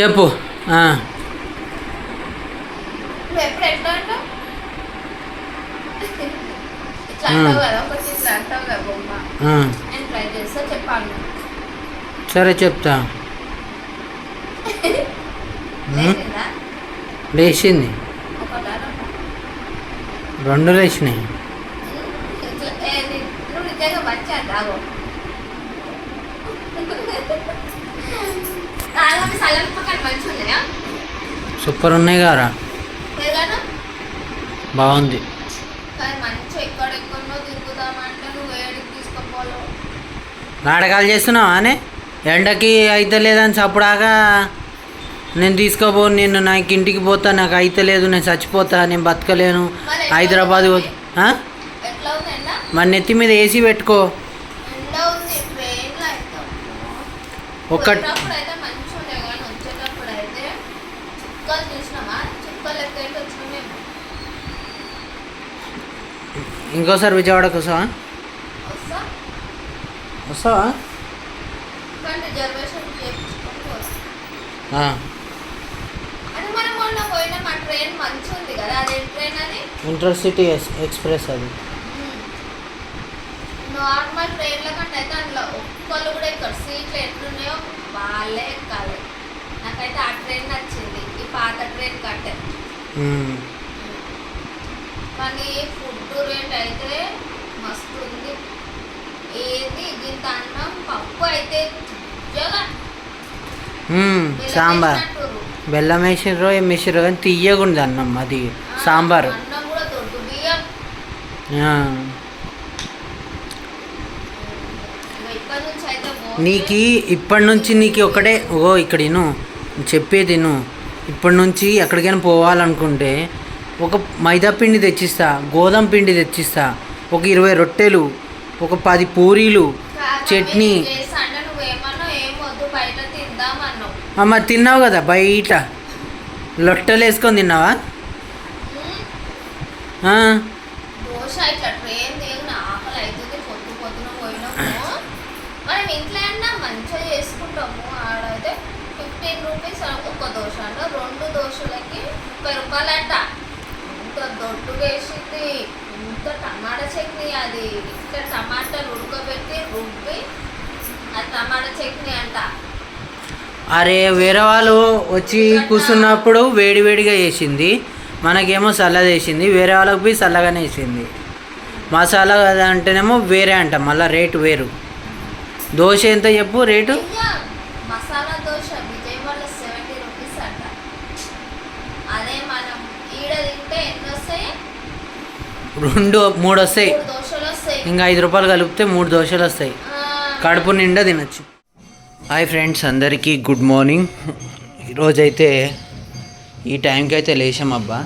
చెప్పు. సరే చెప్తా. లేచిందా? రెండు? లేచినాయి. సూపర్ ఉన్నాయి కారా బాగుంది. నాటకాలు చేస్తున్నావా అని? ఎండకి అయితే లేదని చప్పుడాగా నేను తీసుకోబో నేను నాకు ఇంటికి పోతా నాకు అయితే లేదు నేను చచ్చిపోతా నేను బతకలేను హైదరాబాద్ మరి నెత్తి మీద ఏసీ పెట్టుకో. ఎండ ఉంది ట్రైన్లో అయితే ఒక్క పోయేటప్పుడు అయితే మంచిగా ఉండే కానీ వచ్చేటప్పుడు అయితే చుక్కలు చూసినామా చుక్కలు లెక్క అయితే వచ్చినామేమో ఇంకోసారి విజయవాడకు వస్తావా వస్తా వస్తావా కానీ రిజర్వేషన్ చేయించుకొని పోతా ఆ. అంటే మనం మొన్న పోయిన మా ట్రైన్ మంచిగా ఉంది కదా అదే ట్రైన్ అది? ఇంటర్సిటీ ఎక్స్- ఎక్స్ప్రెస్ అది. నార్మల్ ట్రైన్ల కంటే అయితే అందులో ఒక్కళ్ళు కూడా ఇక్కడ సీట్లు ఎట్లున్నాయో వాళ్ళే ఎక్కాలి. నాకైతే ఆ ట్రైన్ నచ్చింది ఈ పాత ట్రైన్ కంటే. కానీ రేట్ అయితే మస్తు ఉంది ఏది? ఇంత అన్నం పప్పు అయితే సాంబార్. బెల్లం వేసిర్రో ఏం వేసిర్రో కానీ తీయగుంది అన్నం అది సాంబారు. నీకు ఇప్పటి నుంచి నీకు ఒకటే ఓ ఇక్కడ ఇను చెప్పేది ఇను. ఇప్పటి నుంచి ఎక్కడికైనా పోవాలనుకుంటే ఒక మైదా పిండి తెచ్చిస్తా గోధుమ పిండి తెచ్చిస్తా ఒక ఇరవై రొట్టెలు ఒక పది పూరీలు చట్నీ. అమ్మ తిన్నావు కదా బయట? లొట్టలు వేసుకొని తిన్నావా? ఫిఫ్టీన్ రూపీస్ ఒక్క దోశ అంట రెండు దోశలకి ముప్పై ఇంత దొడ్డు వేసింది. ఇంత టమాటా చట్నీ అది. ఇంత టమాటాలు ఉడకబెట్టి రుబ్బి ఆ టమాటా చట్నీ అంట. అరే వేరే వాళ్ళు వచ్చి కూర్చున్నప్పుడు వేడి వేడిగా వేసింది మనకేమో చల్లగా వేసింది వేరే వాళ్ళకి పోయి చల్లగానే వేసింది మసాలా అంటేనేమో వేరే అంట. మళ్ళీ రేటు వేరు. దోశ ఎంత చెప్పు rate? Masala dosa Vijayawada seventy rupees అంట. అదే ఎన్ని వస్తాయి రెండు మూడు వస్తాయి దోశలు వస్తాయి ఇంకా ఐదు రూపాయలు కలిపితే మూడు దోశలు వస్తాయి కడుపు నిండా తినచ్చు. హాయ్ ఫ్రెండ్స్ అందరికీ గుడ్ మార్నింగ్. ఈరోజైతే ఈ టైంకి అయితే లేచాం అబ్బా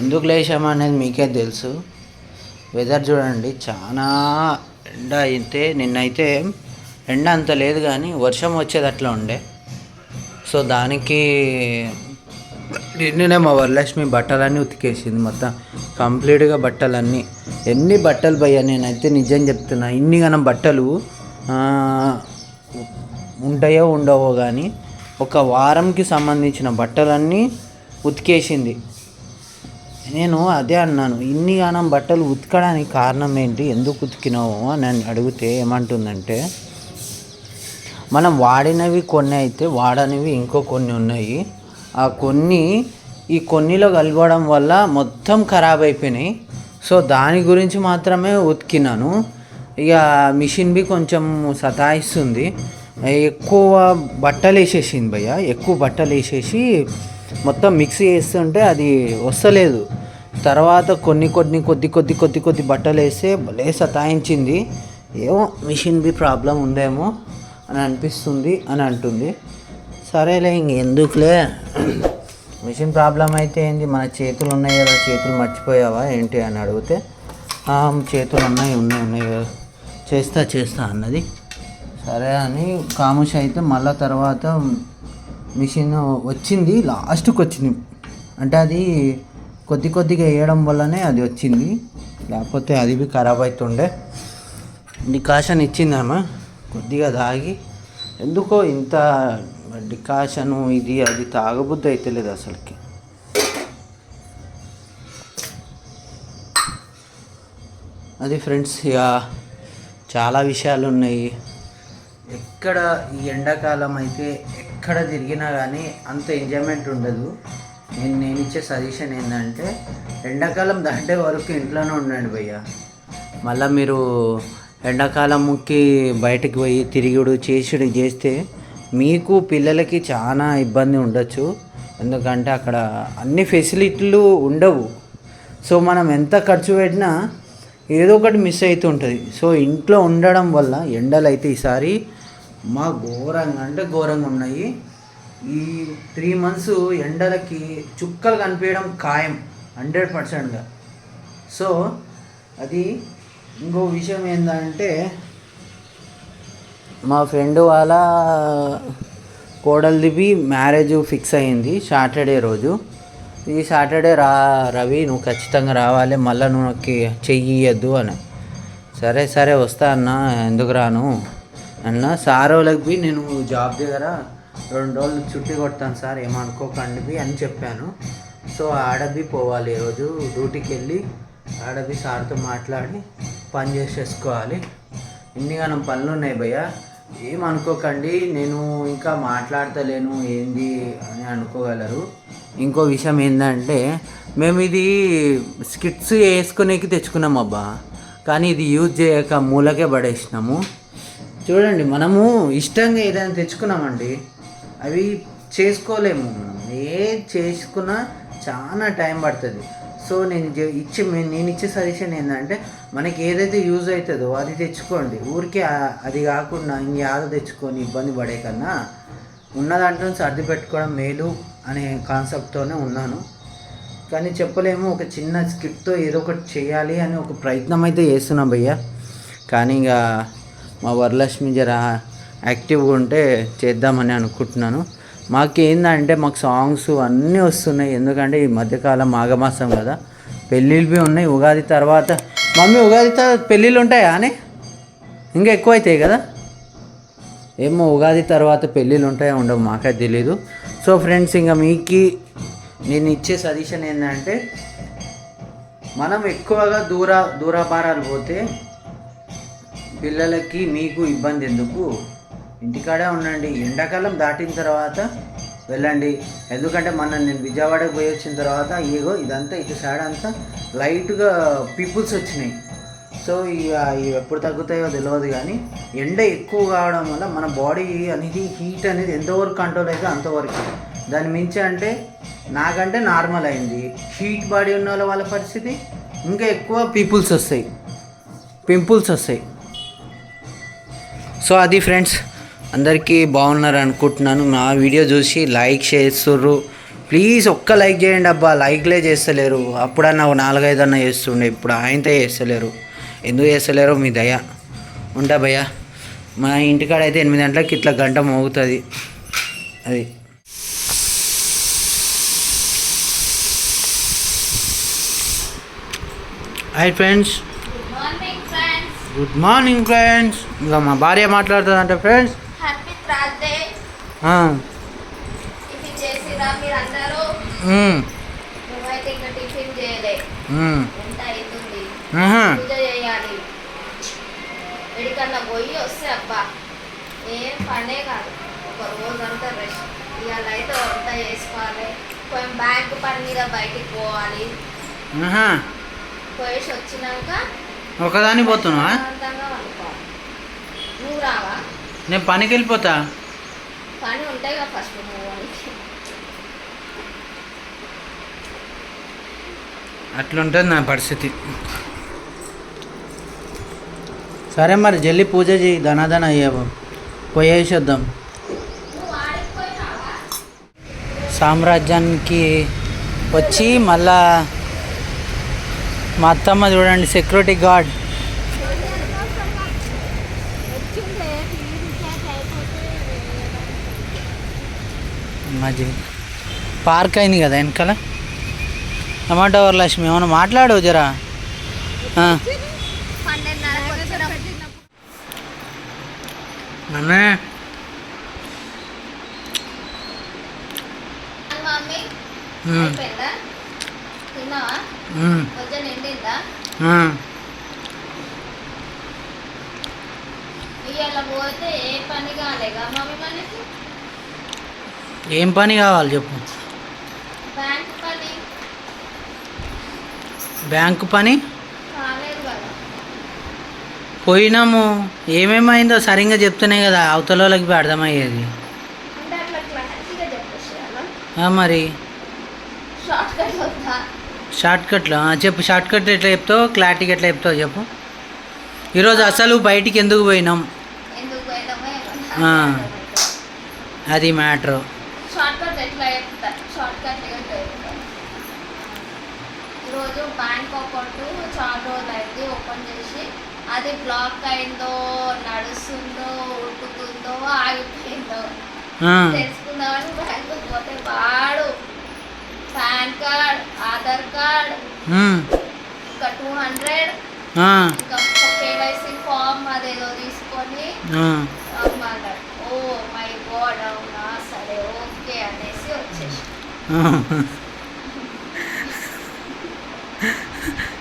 ఎందుకు లేచామా అనేది మీకే తెలుసు. వెదర్ చూడండి చాలా ఎండ అయితే నిన్నైతే ఎండ అంత లేదు కానీ వర్షం వచ్చేది అట్లా ఉండే. సో దానికి నిన్ననే మా వరలక్ష్మి బట్టలన్నీ ఉతికేసింది మొత్తం. కంప్లీట్గా బట్టలన్నీ. ఎన్ని బట్టలు పోయా నేనైతే నిజం చెప్తున్నా. ఇన్ని గనం బట్టలు ఉంటాయో ఉండవో కానీ ఒక వారంకి సంబంధించిన బట్టలన్నీ ఉతికేసింది. నేను అదే అన్నాను. ఇన్ని గానం బట్టలు ఉతకడానికి కారణం ఏంటి? ఎందుకు ఉతికినావు అని అడిగితే ఏమంటుందంటే మనం వాడినవి కొన్ని అయితే వాడనివి ఇంకో కొన్ని ఉన్నాయి. ఆ కొన్ని ఈ కొన్నిలో కలవడం వల్ల మొత్తం ఖరాబ్ అయిపోయినాయి. సో దాని గురించి మాత్రమే ఉతికినాను. ఇక మిషన్ బి కొంచెం సతాయిస్తుంది. ఎక్కువ బట్టలు వేసేసింది భయ్య. ఎక్కువ బట్టలు వేసేసి మొత్తం మిక్సీ వేస్తుంటే అది వస్తలేదు. తర్వాత కొన్ని కొన్ని కొద్ది కొద్ది కొద్ది కొద్ది బట్టలు వేస్తే భలే సతాయించింది. ఏమో మిషన్ బి ప్రాబ్లం ఉందేమో అని అనిపిస్తుంది అని అంటుంది. సరేలే ఇంక ఎందుకులే? మిషన్ ప్రాబ్లం అయితే ఏంది? మన చేతులు ఉన్నాయి కదా చేతులు మర్చిపోయావా ఏంటి అని అడిగితే చేతులు ఉన్నాయి ఉన్నాయి ఉన్నాయి కదా. చేస్తా చేస్తా అన్నది. సరే అని కాముష్ అయితే మళ్ళా తర్వాత మిషన్ వచ్చింది లాస్ట్కి వచ్చింది. అంటే అది కొద్ది కొద్దిగా వేయడం వల్లనే అది వచ్చింది. లేకపోతే అది బి ఖరాబ్ అవుతుండే డికాషన్ ఇచ్చిందమ్మా కొద్దిగా తాగి ఎందుకో ఇంత డికాషను ఇది అది తాగబుద్ధి అయితే లేదు అసలుకి. అది ఫ్రెండ్స్ ఇక చాలా విషయాలు ఉన్నాయి. ఎక్కడ ఈ ఎండాకాలం అయితే ఎక్కడ తిరిగినా కానీ అంత ఎంజాయ్మెంట్ ఉండదు. నేను నేను ఇచ్చే సజెషన్ ఏంటంటే ఎండాకాలం దాటే వరకు ఇంట్లోనే ఉండండి భయ్య. మళ్ళీ మీరు ఎండాకాలంకి బయటకు పోయి తిరుగుడు చేసుడు చేస్తే మీకు పిల్లలకి చాలా ఇబ్బంది ఉండొచ్చు. ఎందుకంటే అక్కడ అన్ని ఫెసిలిటీలు ఉండవు. సో మనం ఎంత ఖర్చు పెట్టినా ఏదో ఒకటి మిస్ అవుతుంటుంది సో ఇంట్లో ఉండడం వల్ల ఎండలు అయితే ఈసారి మా ఘోరంగా అంటే ఘోరంగా ఉన్నాయి. ఈ త్రీ మంత్స్ ఎండలకి చుక్కలు కనిపించడం ఖాయం హండ్రెడ్ పర్సెంట్గా. సో అది ఇంకో విషయం ఏంటంటే మా ఫ్రెండ్ వాళ్ళ కోడలిది మ్యారేజ్ ఫిక్స్ అయింది సాటర్డే రోజు. ఈ సాటర్డే రా రవి నువ్వు ఖచ్చితంగా రావాలి మళ్ళీ నువ్వు నాకు చెయ్యి ఇయ్యద్దు అని సరే సరే వస్తా అన్న ఎందుకు రాను? అన్న సార్ వాళ్ళకి నేను జాబ్ దగ్గర రెండు రోజులు చుట్టి కొడతాను సార్ ఏమనుకోకండి అని చెప్పాను. సో ఆడబి పోవాలి ఈరోజు డ్యూటీకి వెళ్ళి ఆడబి సార్తో మాట్లాడి పని చేసేసుకోవాలి. ఇన్నిగానం పనులు ఉన్నాయి భయ్యా? ఏమనుకోకండి నేను ఇంకా మాట్లాడతలేను ఏంది అని అనుకోగలరు. ఇంకో విషయం ఏంటంటే మేము ఇది స్కిట్స్ వేసుకునేకి తెచ్చుకున్నాం అబ్బా. కానీ ఇది యూజ్ చేయక మూలకే పడేసినాము. చూడండి మనము ఇష్టంగా ఏదైనా తెచ్చుకున్నామండి అవి చేసుకోలేము మనం. ఏ చేసుకున్నా చాలా టైం పడుతుంది. సో నేను ఇచ్చి ఇచ్చే నేను ఇచ్చే సజెషన్ ఏంటంటే మనకి ఏదైతే యూజ్ అవుతుందో అది తెచ్చుకోండి. ఊరికే అది కాకుండా ఇంకేదో తెచ్చుకొని ఇబ్బంది పడే కన్నా ఉన్న దాంట్లో సర్ది పెట్టుకోవడం మేలు అనే కాన్సెప్ట్తోనే ఉన్నాను. కానీ చెప్పలేము ఒక చిన్న స్కిప్తో ఏదో ఒకటి చేయాలి అని ఒక ప్రయత్నం అయితే చేస్తున్నాం భయ్య. కానీ ఇక మా వరలక్ష్మి జర యాక్టివ్గా ఉంటే చేద్దామని అనుకుంటున్నాను. మాకేందంటే మాకు సాంగ్స్ అన్నీ వస్తున్నాయి. ఎందుకంటే ఈ మధ్యకాలం మాఘమాసం కదా. పెళ్ళిళ్ళు బి ఉన్నాయి. ఉగాది తర్వాత మమ్మీ ఉగాది తర్వాత పెళ్ళిళ్ళు ఉంటాయా అని? ఇంకా ఎక్కువ అవుతాయి కదా. ఏమో ఉగాది తర్వాత పెళ్ళిళ్ళు ఉంటాయో ఉండవు మాకే తెలీదు. సో ఫ్రెండ్స్ ఇంకా మీకు నేను ఇచ్చే సజెషన్ ఏంటంటే మనం ఎక్కువగా దూర దూరాభారాలు పోతే పిల్లలకి మీకు ఇబ్బంది ఎందుకు? ఇంటికాడే ఉండండి. ఎండాకాలం దాటిన తర్వాత వెళ్ళండి. ఎందుకంటే మన నేను విజయవాడకు పోయి వచ్చిన తర్వాత ఏగో ఇదంతా ఇటు సైడ్ అంతా లైట్గా పీపుల్స్ వచ్చినాయి. సో ఇక ఇవి ఎప్పుడు తగ్గుతాయో తెలియదు కానీ ఎండ ఎక్కువ కావడం వల్ల మన బాడీ అనేది హీట్ అనేది ఎంతవరకు కంట్రోల్ అయితే అంతవరకు. దాని మించి అంటే నాకంటే నార్మల్ అయింది. హీట్ బాడీ ఉన్న వాళ్ళ వాళ్ళ పరిస్థితి ఇంకా ఎక్కువ పీపుల్స్ వస్తాయి. పింపుల్స్ వస్తాయి. సో అది ఫ్రెండ్స్. అందరికీ బాగున్నారు అనుకుంటున్నాను. నా వీడియో చూసి లైక్ చేస్తుర్రు. ప్లీజ్ ఒక్క లైక్ చేయండి అబ్బా. లైక్లే చేస్తలేరు. అప్పుడన్నా ఒక నాలుగైదు అన్న చేస్తుండే. ఇప్పుడు ఆయనతో చేస్తలేరు. ఎందుకు చేస్తలేరో మీ దయ. ఉంటా భయ్యా. మా ఇంటికాడ అయితే ఎనిమిది గంటలకు ఇట్లా గంట మోగుతుంది. అది. Hi friends good morning friends ఇంకా మా భార్య మాట్లాడుతుందంటే ఫ్రెండ్స్ టిఫిన్ చేసిరా మీరు అందరూ నువ్వైతే ఇంకా టిఫిన్ చేయలే. ఎంత అవుతుంది? పూజ చేయాలి. ఎడికన్నా పోయి వస్తే అబ్బా ఏం పనే కాదు. ఒక రోజంతా రెస్ట్ ఇవాళ అయితే వంట చేసుకోవాలి. కొంచెం బ్యాంక్ పని మీద బయటికి పోవాలి. పోయేసి వచ్చినాక ఒకదాని నువ్వు రావా? నేను పనికి వెళ్ళిపోతా పని ఉంటాయి కదా ఫస్ట్ వానికి అట్లుంటుంది నా పరిస్థితి. సరే మరి జల్లి పూజ చేయి ధనాధన అయ్యావు. పోయేసేద్దాం సామ్రాజ్యానికి వచ్చి మళ్ళా మా అత్తమ్మ చూడండి సెక్యూరిటీ గార్డ్ మధ్య పార్క్ అయింది కదా వెనకాల? టమాటో వరలక్ష్మి ఏమైనా మాట్లాడు జరా. అన్నా ఇవాళ పోతే ఏ పని కాలేగా మమ్మీ మనకి? ఏం పని కావాలి చెప్పు. బ్యాంక్ పని. పోయినాము. ఏమేమైందో సరిగ్గా చెప్తేనే కదా అవతల వాళ్ళకి అర్థమయ్యేది. మరి? షార్ట్ కట్లో? చెప్పు షార్ట్ కట్ ఎట్లా చెప్తావు? క్లారిటీకి ఎట్లా చెప్తావు చెప్పు. ఈరోజు అసలు బయటికి ఎందుకు పోయినాం. అది మ్యాటర్ షార్ట్ కట్ ఎట్లా చెప్తా షార్ట్ కట్ చెప్తా ఈరోజు బ్యాంక్ అకౌంట్ చాలా రోజులు అయింది ఓపెన్ చేసి. అది బ్లాక్ అయిందో నడుస్తుందో ఉడుకుతుందో ఆగిపోయిందో. తెలుసుకుందామని బ్యాంకు పోతే వాడు పాన్ కార్డ్ ఆధార్ కార్డ్ ఇంకా టూ హండ్రెడ్ ఇంకా కేవైసీ ఫామ్ అదేదో తీసుకొని ఓ మై గాడ్ అవునా? సరే ఓకే అనేసి వచ్చేసి ఎందుకు నవ్వుతున్నావు పిచ్చిలేసిందా ఆ? ఏంటో ఇక ఆడ నుంచి ఆ. ఇంటికి పోయినాం కదా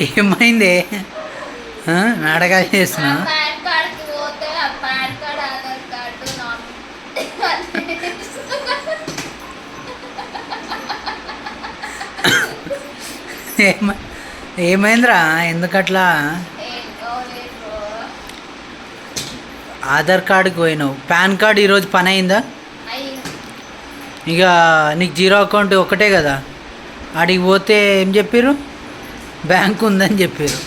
ఏమైంది? నాటకాలు చేస్తున్నా? ఏమైందిరా? ఎందుకట్లా? ఆధార్ కార్డుకి పోయినావు. పాన్ కార్డు ఈరోజు పని అయిందా? అయింది. ఇక నీకు జీరో అకౌంట్ ఒకటే కదా. ఆడికి పోతే ఏం చెప్పారు బ్యాంక్ ఉందని చెప్పారు.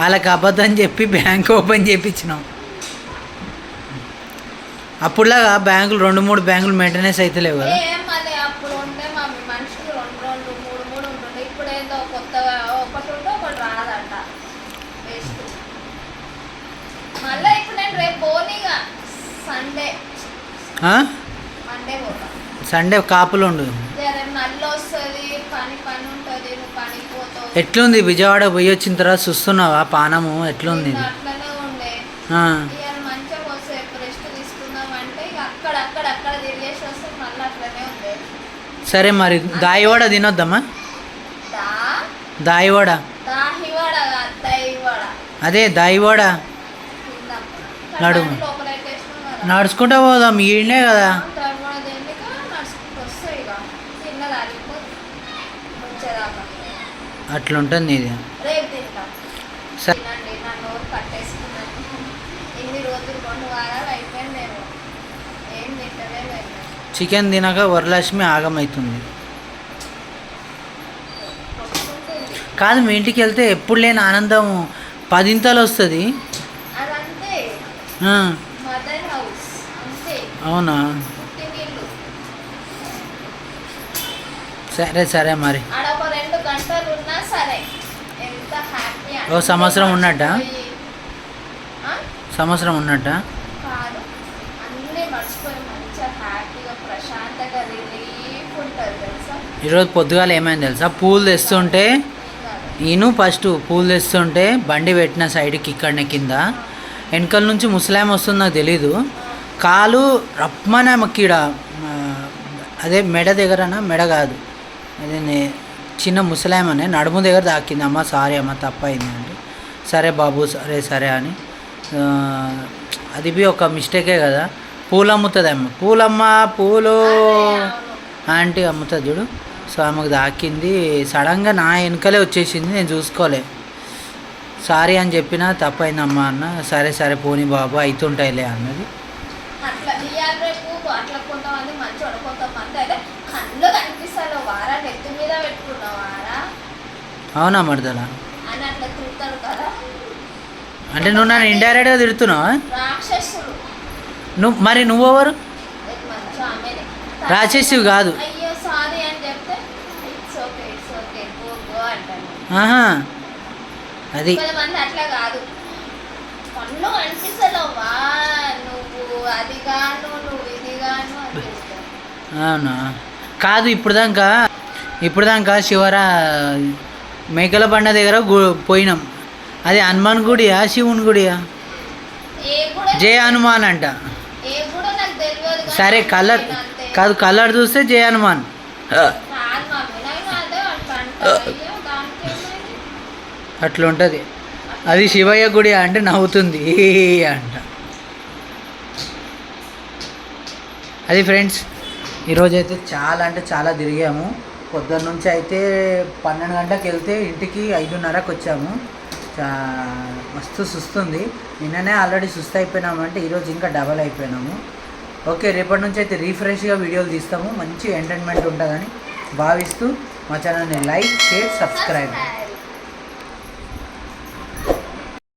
వాళ్ళకి అబద్ధం చెప్పి బ్యాంక్ ఓపెన్ చేయించినాం అప్పుడులాగా బ్యాంకులు రెండు మూడు బ్యాంకులు మెయింటెనెన్స్ అయితే లేవు కదా సండే కాపులు ఉండు రేపు నల్లు వస్తుంది పని పని ఉంటుంది నువ్వు పనికి పోతావు ఎట్లుంది? విజయవాడ పోయి వచ్చిన తర్వాత చూస్తున్నావా? పానము ఎట్లుంది? ఆ, అట్లనే ఉంది సరే మరి దాయివాడ తినొద్దామా దాయివాడ? అదే దాయివాడ. నడుము. కదా. నడుచుకుంటా పోదాం ఈడనే కదా దైవాడ దేనిక నడుచుకుంటూ వస్తాయి ఇక తిన్నది అరిగిపోతుంది వచ్చేదాకా అట్లుంటుంది ఇది రేపు తింటాం సరే తినండి నా నోరు పట్టేసుకున్నాను ఇన్ని రోజులు రెండు వారాలు అయిపోయిందేమో ఏం తింటలే లేదు. చికెన్ తినక వరలక్ష్మి ఆగమవుతుంది కాదు మీ ఇంటికి వెళ్తే ఎప్పుడు లేని ఆనందం పదింతలు వస్తుంది. అవునా? సరే సరే మరి. ఓ సంవత్సరం ఉన్నట్టా? సంవత్సరం ఉన్నట్ట? కాదు. అన్నీ మర్చిపోయి మంచిగా హ్యాపీగా ప్రశాంతంగా రిలీఫ్ ఉంటుంది తెలుసా? ఈరోజు పొద్దుగాల ఏమైంది తెలుసా? పూలు తెస్తుంటే ఈయను ఫస్ట్ పూలు తెస్తుంటే బండి పెట్టిన సైడ్కి ఇక్కడనే కింద. వెనకాల నుంచి ముసలాం వస్తుంది నాకు తెలీదు. కాలు మక్కీడ అదే మెడ దగ్గరనా? మెడ కాదు. అదే చిన్న ముసలామనే నడుము దగ్గర తాకింది అమ్మ సారీ అమ్మ తప్పైంది అంటే సరే బాబు సరే సరే అని. అది బి ఒక మిస్టేకే కదా. పూలు అమ్ముతుంది అమ్మ పూలమ్మ పూలు ఆంటీ అమ్ముతుంది చూడు. సో ఆమెకు దాకింది సడన్గా నా వెనకలే వచ్చేసింది నేను చూసుకోలే. సారీ అని చెప్పిన తప్పైందమ్మా అన్న. సరే సరే పోనీ బాబు అవుతుంటాయిలే అన్నది. అట్లా కొంతమంది మంచి కొంతమంది అయితే కళ్ళు కనిపిస్తారు మీద పెట్టుకున్నవారా అవునా మరదలా? అని అట్లా తిడతారు కదా. అంటే నువ్వు నన్ను ఇండైరెక్ట్గా తిడుతున్నావా? నువ్వు మరి నువ్వెవరు? అది మంచి ఆమెనే. రాక్షసివి కాదు. అయ్యో సారీ అని చెప్తే it's okay it's okay go go అంటాను ఆహా. అది కొంతమంది అట్లా కాదు. పనులు అనిపిస్తలేవా నువ్వు అది గాను నువ్వు ఇది గాను అని చెప్తారు. అవునా? కాదు ఇప్పుడు దాకా ఇప్పుడు దాకా శివరా మేకల బండ దగ్గర పోయినాం. అది హనుమాన్ గుడియా శివుని గుడియా? జయ హనుమాన్ అంట. ఏ కూడా నాకు తెలియదు కానీ సరే కలర్. కాదు కలర్ చూస్తే జయ హనుమాన్. నాకు అదే శివయ్య గుడి అంటే నవ్వుతుంది. అంట. అది ఫ్రెండ్స్ ఈరోజు అయితే చాలా అంటే చాలా తిరిగాము. పొద్దున్న నుంచి అయితే పన్నెండు గంటలకు వెళ్తే ఇంటికి ఐదున్నరకు వచ్చాము. చా మస్తు సుస్తుంది. నిన్ననే ఆల్రెడీ సుస్తు అయిపోయినాము అంటే ఈరోజు ఇంకా డబల్ అయిపోయినాము. ఓకే రేపటి నుంచి అయితే రీఫ్రెష్గా వీడియోలు తీస్తాము. మంచి ఎంటర్టైన్మెంట్ ఉంటుందని భావిస్తూ మా ఛానల్ని లైక్ షేర్ సబ్స్క్రైబ్